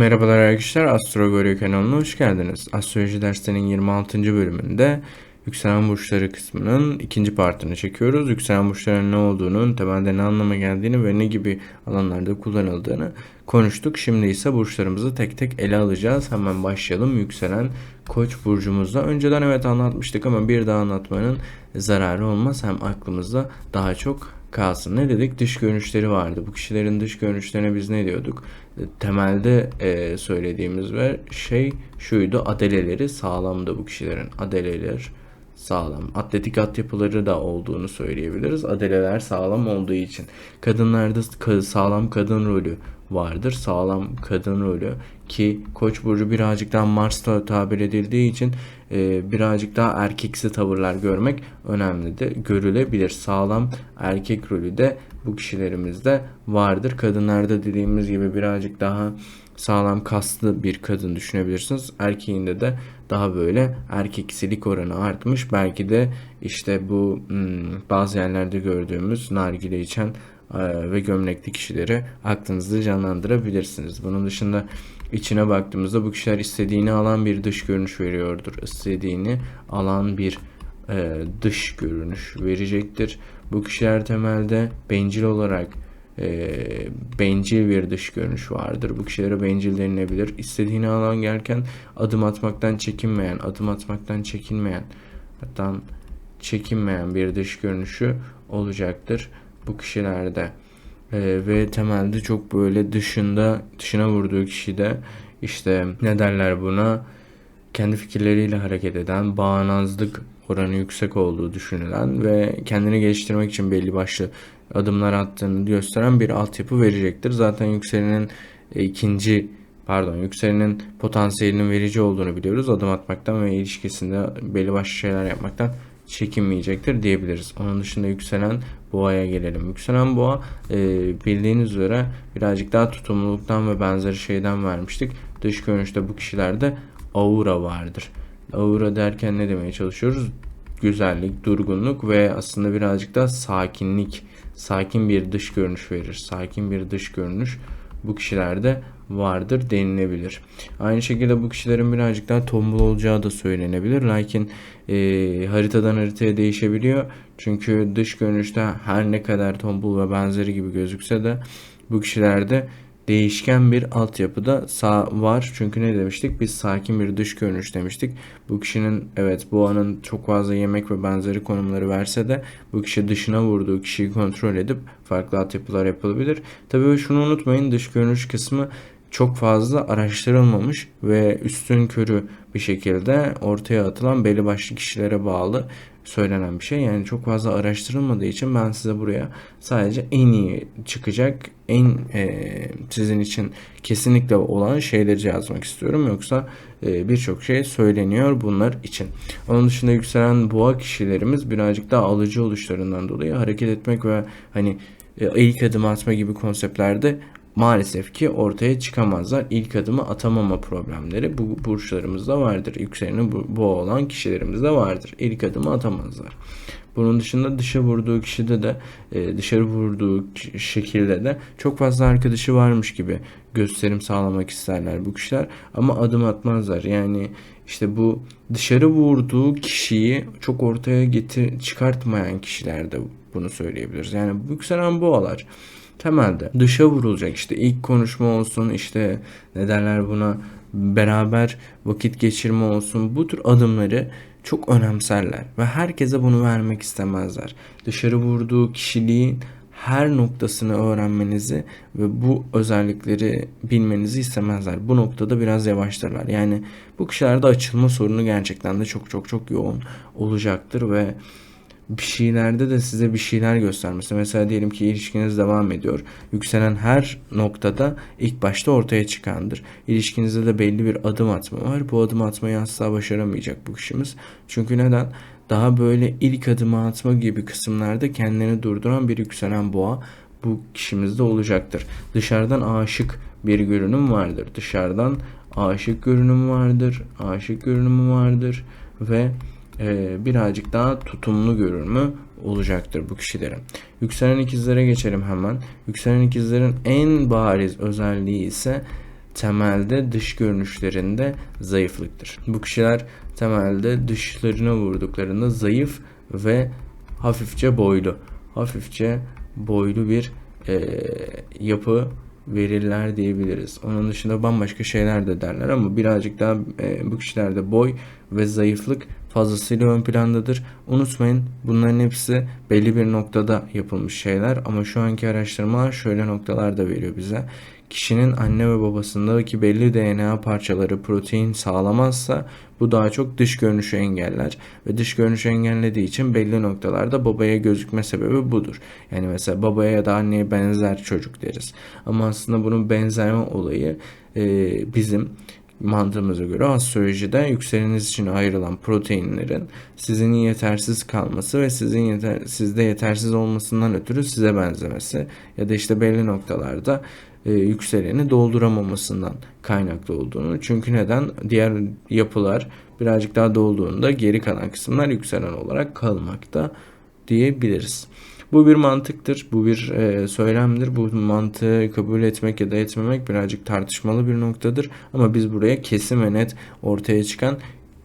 Merhabalar arkadaşlar, Astroloji kanalına hoş geldiniz. Astroloji derslerinin 26. bölümünde yükselen burçları kısmının ikinci partını çekiyoruz. Yükselen burçların ne olduğunu, temelde ne anlama geldiğini ve ne gibi alanlarda kullanıldığını konuştuk. Şimdi ise burçlarımızı tek tek ele alacağız. Hemen başlayalım yükselen koç burcumuzda. Önceden evet anlatmıştık ama bir daha anlatmanın zararı olmaz. Hem aklımızda daha çok kalsın. Ne dedik? Dış görünüşleri vardı. Bu kişilerin dış görünüşlerine biz ne diyorduk? E, Temelde e, söylediğimiz ve şey şuydu. Adeleleri sağlamdı bu kişilerin. Adeleler sağlam. Atletik altyapıları da olduğunu söyleyebiliriz. Adeleler sağlam olduğu için. Kadınlarda ka- sağlam kadın rolü vardır. Sağlam kadın rolü ki Koç burcu birazcık daha Mars'ta tabir edildiği için e, birazcık daha erkeksi tavırlar görmek önemlidir. Görülebilir. Sağlam erkek rolü de bu kişilerimizde vardır. Kadınlarda dediğimiz gibi birazcık daha sağlam kaslı bir kadın düşünebilirsiniz. Erkeğinde de daha böyle erkeksilik oranı artmış. Belki de işte bu hmm, bazı yerlerde gördüğümüz nargile içen ve gömlekli kişileri aklınızda canlandırabilirsiniz. Bunun dışında içine baktığımızda bu kişiler istediğini alan bir dış görünüş veriyordur. İstediğini alan bir e, dış görünüş verecektir. Bu kişiler temelde bencil olarak e, bencil bir dış görünüş vardır. Bu kişilere bencil denilebilir. İstediğini alan gelirken adım atmaktan çekinmeyen, adım atmaktan çekinmeyen, hatta çekinmeyen bir dış görünüşü olacaktır bu kişilerde. Ee, ve temelde çok böyle dışında dışına vurduğu kişi de işte ne derler buna kendi fikirleriyle hareket eden bağnazlık oranı yüksek olduğu düşünülen ve kendini geliştirmek için belli başlı adımlar attığını gösteren bir altyapı verecektir. Zaten yükselenin e, ikinci pardon yükselenin potansiyelinin verici olduğunu biliyoruz. Adım atmaktan ve ilişkisinde belli başlı şeyler yapmaktan çekinmeyecektir diyebiliriz. Onun dışında yükselen boğaya gelelim. Yükselen boğa e, bildiğiniz üzere birazcık daha tutumluluktan ve benzeri şeyden vermiştik. Dış görünüşte bu kişilerde aura vardır. Aura derken ne demeye çalışıyoruz? Güzellik, durgunluk ve aslında birazcık da sakinlik, sakin bir dış görünüş verir. Sakin bir dış görünüş bu kişilerde vardır denilebilir. Aynı şekilde bu kişilerin birazcık daha tombul olacağı da söylenebilir. Lakin e, haritadan haritaya değişebiliyor. Çünkü dış görünüşte her ne kadar tombul ve benzeri gibi gözükse de bu kişilerde değişken bir altyapıda sağ var. Çünkü ne demiştik? Biz sakin bir dış görünüş demiştik. Bu kişinin evet bu anın çok fazla yemek ve benzeri konumları verse de bu kişi dışına vurduğu kişiyi kontrol edip farklı altyapılar yapılabilir. Tabii şunu unutmayın dış görünüş kısmı çok fazla araştırılmamış ve üstün körü bir şekilde ortaya atılan belli başlı kişilere bağlı söylenen bir şey. Yani çok fazla araştırılmadığı için ben size buraya sadece en iyi çıkacak, en e, sizin için kesinlikle olan şeyleri yazmak istiyorum. Yoksa e, birçok şey söyleniyor bunlar için. Onun dışında yükselen boğa kişilerimiz birazcık daha alıcı oluşlarından dolayı hareket etmek ve hani e, ilk adım atma gibi konseptlerde maalesef ki ortaya çıkamazlar. İlk adımı atamama problemleri bu burçlarımızda vardır. Yükseleni bu, bu olan kişilerimizde vardır. İlk adımı atamazlar. Bunun dışında dışa vurduğu kişide de e, dışarı vurduğu şekilde de çok fazla arkadaşı varmış gibi gösterim sağlamak isterler bu kişiler ama adım atmazlar. Yani işte bu dışarı vurduğu kişiyi çok ortaya getir çıkartmayan kişiler de bunu söyleyebiliriz. Yani yükselen boğalar temelde dışa vurulacak işte ilk konuşma olsun işte ne derler buna beraber vakit geçirme olsun bu tür adımları çok önemserler ve herkese bunu vermek istemezler. Dışarı vurduğu kişiliğin her noktasını öğrenmenizi ve bu özellikleri bilmenizi istemezler. Bu noktada biraz yavaşlarlar. Yani bu kişilerde açılma sorunu gerçekten de çok çok çok yoğun olacaktır ve bir şeylerde de size bir şeyler göstermesi. Mesela diyelim ki ilişkiniz devam ediyor. Yükselen her noktada ilk başta ortaya çıkandır. İlişkinizde de belli bir adım atma var. Bu adım atmayı asla başaramayacak bu kişimiz. Çünkü neden? Daha böyle ilk adımı atma gibi kısımlarda kendini durduran bir yükselen boğa bu kişimizde olacaktır. Dışarıdan aşık bir görünüm vardır. Dışarıdan aşık görünüm vardır. Aşık görünümü vardır ve e, birazcık daha tutumlu görünümü olacaktır bu kişilerin. Yükselen ikizlere geçelim hemen. Yükselen ikizlerin en bariz özelliği ise temelde dış görünüşlerinde zayıflıktır. Bu kişiler temelde dışlarına vurduklarında zayıf ve hafifçe boylu. Hafifçe boylu bir e, yapı verirler diyebiliriz. Onun dışında bambaşka şeyler de derler ama birazcık daha e, bu kişilerde boy ve zayıflık fazlasıyla ön plandadır. Unutmayın bunların hepsi belli bir noktada yapılmış şeyler ama şu anki araştırmalar şöyle noktalar da veriyor bize. Kişinin anne ve babasındaki belli DNA parçaları protein sağlamazsa bu daha çok dış görünüşü engeller ve dış görünüşü engellediği için belli noktalarda babaya gözükme sebebi budur. Yani mesela babaya ya da anneye benzer çocuk deriz. Ama aslında bunun benzerme olayı e, bizim mantığımıza göre astrolojide yükseleniz için ayrılan proteinlerin sizin yetersiz kalması ve sizin yeter, sizde yetersiz olmasından ötürü size benzemesi ya da işte belli noktalarda e, yükseleni dolduramamasından kaynaklı olduğunu. Çünkü neden? Diğer yapılar birazcık daha dolduğunda geri kalan kısımlar yükselen olarak kalmakta diyebiliriz. Bu bir mantıktır, bu bir e, söylemdir. Bu mantığı kabul etmek ya da etmemek birazcık tartışmalı bir noktadır. Ama biz buraya kesin ve net ortaya çıkan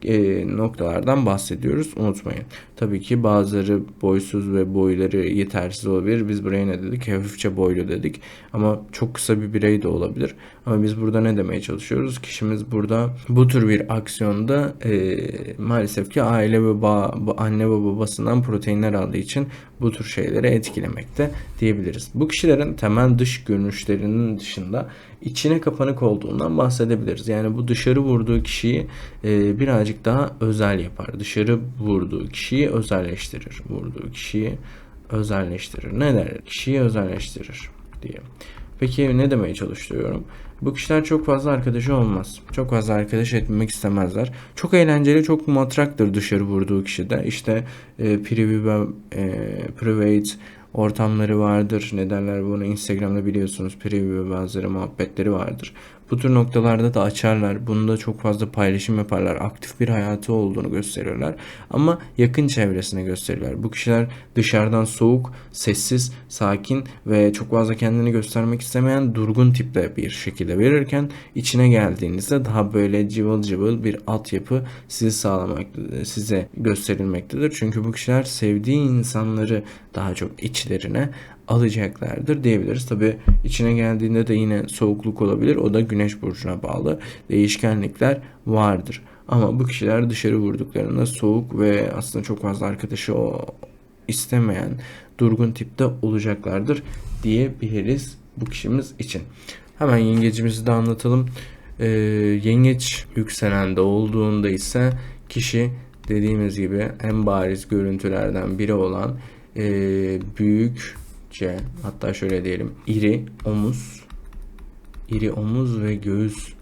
e, noktalardan bahsediyoruz. Unutmayın. Tabii ki bazıları boysuz ve boyları yetersiz olabilir. Biz buraya ne dedik? Hafifçe boylu dedik. Ama çok kısa bir birey de olabilir. Ama biz burada ne demeye çalışıyoruz? Kişimiz burada bu tür bir aksiyonda e, maalesef ki aile ve ba anne ve babasından proteinler aldığı için bu tür şeyleri etkilemekte diyebiliriz. Bu kişilerin temel dış görünüşlerinin dışında içine kapanık olduğundan bahsedebiliriz. Yani bu dışarı vurduğu kişiyi e, birazcık daha özel yapar. Dışarı vurduğu kişiyi özelleştirir. Vurduğu kişiyi özelleştirir. Ne der? Kişiyi özelleştirir diye. Peki ne demeye çalışıyorum? Bu kişiler çok fazla arkadaşı olmaz. Çok fazla arkadaş etmek istemezler. Çok eğlenceli, çok matraktır dışarı vurduğu kişide. İşte e, private, e, private ortamları vardır. Ne derler bunu Instagram'da biliyorsunuz preview ve bazıları muhabbetleri vardır. Bu tür noktalarda da açarlar. Bunu da çok fazla paylaşım yaparlar. Aktif bir hayatı olduğunu gösteriyorlar. Ama yakın çevresine gösterirler. Bu kişiler dışarıdan soğuk, sessiz, sakin ve çok fazla kendini göstermek istemeyen durgun tipte bir şekilde verirken içine geldiğinizde daha böyle cıvıl cıvıl bir altyapı sizi sağlamak, size gösterilmektedir. Çünkü bu kişiler sevdiği insanları daha çok içlerine alacaklardır diyebiliriz. Tabi içine geldiğinde de yine soğukluk olabilir. O da güneş burcuna bağlı değişkenlikler vardır. Ama bu kişiler dışarı vurduklarında soğuk ve aslında çok fazla arkadaşı o istemeyen durgun tipte olacaklardır diyebiliriz bu kişimiz için. Hemen yengecimizi de anlatalım. Ee, yengeç yükselende olduğunda ise kişi dediğimiz gibi en bariz görüntülerden biri olan e, büyük C hatta şöyle diyelim iri omuz iri omuz ve göğüs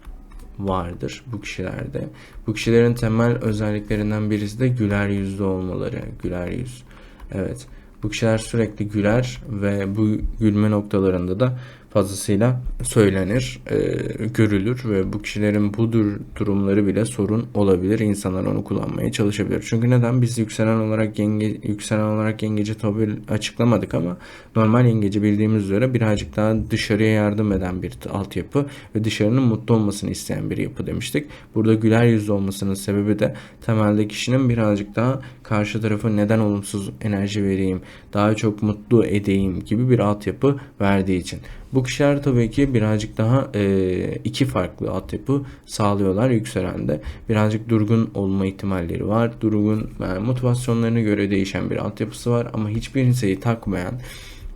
vardır bu kişilerde. Bu kişilerin temel özelliklerinden birisi de güler yüzlü olmaları. Güler yüz. Evet. Bu kişiler sürekli güler ve bu gülme noktalarında da fazlasıyla söylenir, e, görülür ve bu kişilerin bu dur durumları bile sorun olabilir. İnsanlar onu kullanmaya çalışabilir. Çünkü neden? Biz yükselen olarak yenge, yükselen olarak yengeci tabi açıklamadık ama normal yengeci bildiğimiz üzere birazcık daha dışarıya yardım eden bir altyapı ve dışarının mutlu olmasını isteyen bir yapı demiştik. Burada güler yüzlü olmasının sebebi de temelde kişinin birazcık daha karşı tarafı neden olumsuz enerji vereyim, daha çok mutlu edeyim gibi bir altyapı verdiği için. Kişiler tabii ki birazcık daha e, iki farklı altyapı sağlıyorlar yükselende. Birazcık durgun olma ihtimalleri var. Durgun yani motivasyonlarına göre değişen bir altyapısı var ama hiçbir şeyi takmayan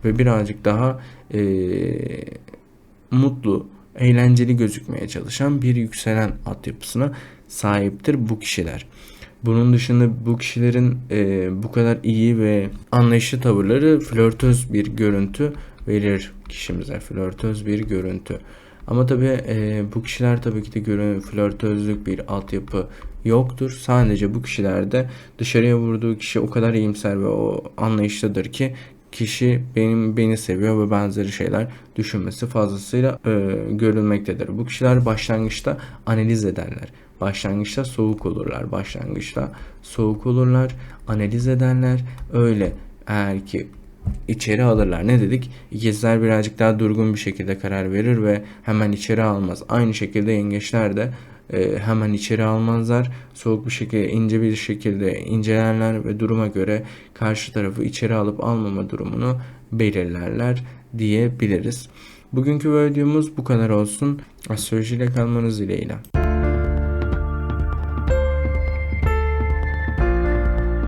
ve birazcık daha e, mutlu, eğlenceli gözükmeye çalışan bir yükselen altyapısına sahiptir bu kişiler. Bunun dışında bu kişilerin e, bu kadar iyi ve anlayışlı tavırları flörtöz bir görüntü verir kişimize. Flörtöz bir görüntü. Ama tabi e, bu kişiler tabii ki de görün flörtözlük bir altyapı yoktur. Sadece bu kişilerde dışarıya vurduğu kişi o kadar iyimser ve o anlayışlıdır ki kişi benim beni seviyor ve benzeri şeyler düşünmesi fazlasıyla e, görülmektedir. Bu kişiler başlangıçta analiz ederler. Başlangıçta soğuk olurlar. Başlangıçta soğuk olurlar, analiz ederler. Öyle eğer ki içeri alırlar. Ne dedik? İkizler birazcık daha durgun bir şekilde karar verir ve hemen içeri almaz. Aynı şekilde yengeçler de e, hemen içeri almazlar. Soğuk bir şekilde ince bir şekilde incelerler ve duruma göre karşı tarafı içeri alıp almama durumunu belirlerler diyebiliriz. Bugünkü videomuz bu kadar olsun. Astrolojiyle kalmanız dileğiyle.